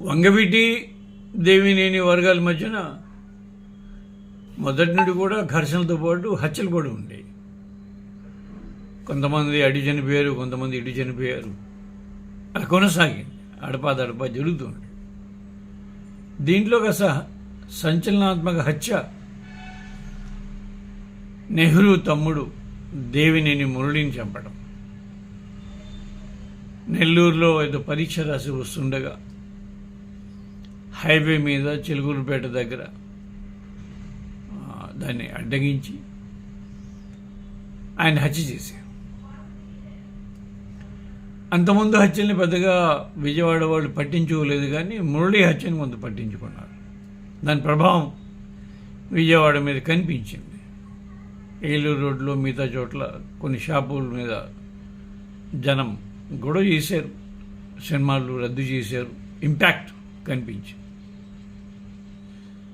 వంగవీటి దేవినేని వర్గాల మధ్యన మొదటి నుండి కూడా ఘర్షణలతో పాటు హత్యలు కూడా ఉండేవి కొంతమంది అడి చనిపోయారు కొంతమంది ఇటు చనిపోయారు. అలా కొనసాగింది. అడపా దడపా జరుగుతుంది దీంట్లో ఒక సంచలనాత్మక హత్య. నెహ్రూ తమ్ముడు దేవినేని మురళిని చంపడం. నెల్లూరులో ఏదో పరీక్ష రాసి వస్తుండగా హైవే మీద చిలుకూరుపేట దగ్గర దాన్ని అడ్డగించి ఆయన హత్య చేశారు. అంతకుముందు హత్యల్ని పెద్దగా విజయవాడ వాళ్ళు పట్టించుకోలేదు కానీ మురళి హత్యని కొంత పట్టించుకున్నారు. దాని ప్రభావం విజయవాడ మీద కనిపించింది. ఏలూరు రోడ్లో మిగతా చోట్ల కొన్ని షాపుల మీద జనం గొడవ చేశారు సినిమాలు రద్దు చేశారు ఇంపాక్ట్ కనిపించింది.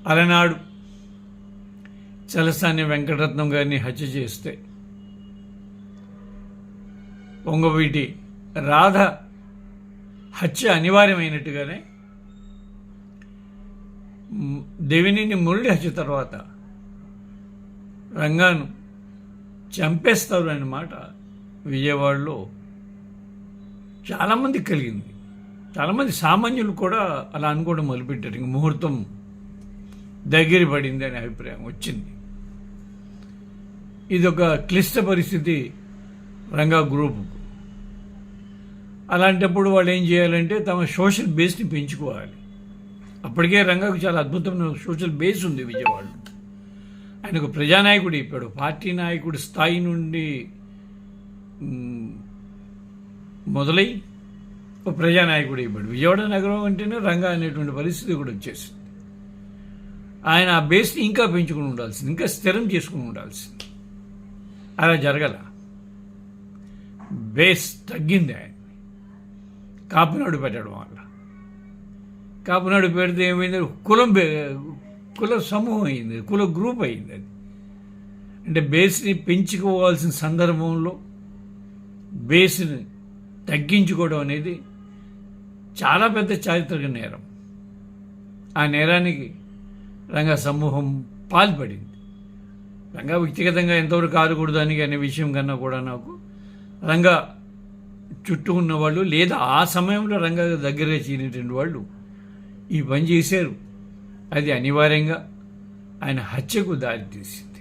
అలనాడు. చలసాని వెంకటరత్నం గారిని హత్య చేస్తే. ఒంగవీటి రాధ హత్య అనివార్యమైనట్టుగానే దేవినిని దేవినేని మురళి హత్య తర్వాత రంగాను చంపేస్తారు అన్నమాట విజయవాడలో. చాలామంది కలిగింది. చాలామంది సామాన్యులు కూడా అలా అనుకోవడం మొదలుపెట్టారు. ఇంక ముహూర్తం దగ్గర పడింది అనే అభిప్రాయం వచ్చింది. ఇది ఒక క్లిష్ట పరిస్థితి రంగా గ్రూపుకు అలాంటప్పుడు వాళ్ళు ఏం చేయాలంటే తమ సోషల్ బేస్ని పెంచుకోవాలి. అప్పటికే రంగాకు చాలా అద్భుతమైన సోషల్ బేస్ ఉంది విజయవాడలో. ఆయన ఒక ప్రజానాయకుడు ఇప్పాడు పార్టీ నాయకుడి స్థాయి నుండి మొదలై ఒక ప్రజానాయకుడు ఇప్పాడు విజయవాడ నగరం అంటేనే రంగా అనేటువంటి పరిస్థితి కూడా వచ్చేసింది. ఆయన ఆ బేస్ని ఇంకా పెంచుకుని ఉండాల్సింది ఇంకా స్థిరం చేసుకుని ఉండాల్సింది. అలా జరగల. బేస్ తగ్గింది ఆయన. కాపునాడు పెట్టడం వల్ల. కాపునాడు పెడితే ఏమైంది? కులం బే- కుల సమూహం అయింది కుల గ్రూప్ అయింది అది. అంటే బేస్ని పెంచుకోవాల్సిన సందర్భంలో బేస్ని తగ్గించుకోవడం అనేది చాలా పెద్ద చారిత్రక నేరం. ఆ నేరానికి రంగ సమూహం పాల్పడింది. రంగా వ్యక్తిగతంగా ఎంతవరకు ఆడకూడదు అనే విషయం కన్నా కూడా నాకు రంగా చుట్టూ ఉన్నవాళ్ళు లేదా ఆ సమయంలో రంగా దగ్గరగా చేరినటువంటి వాళ్ళు ఈ పని చేశారు. అది అనివార్యంగా ఆయన హత్యకు దారితీసింది.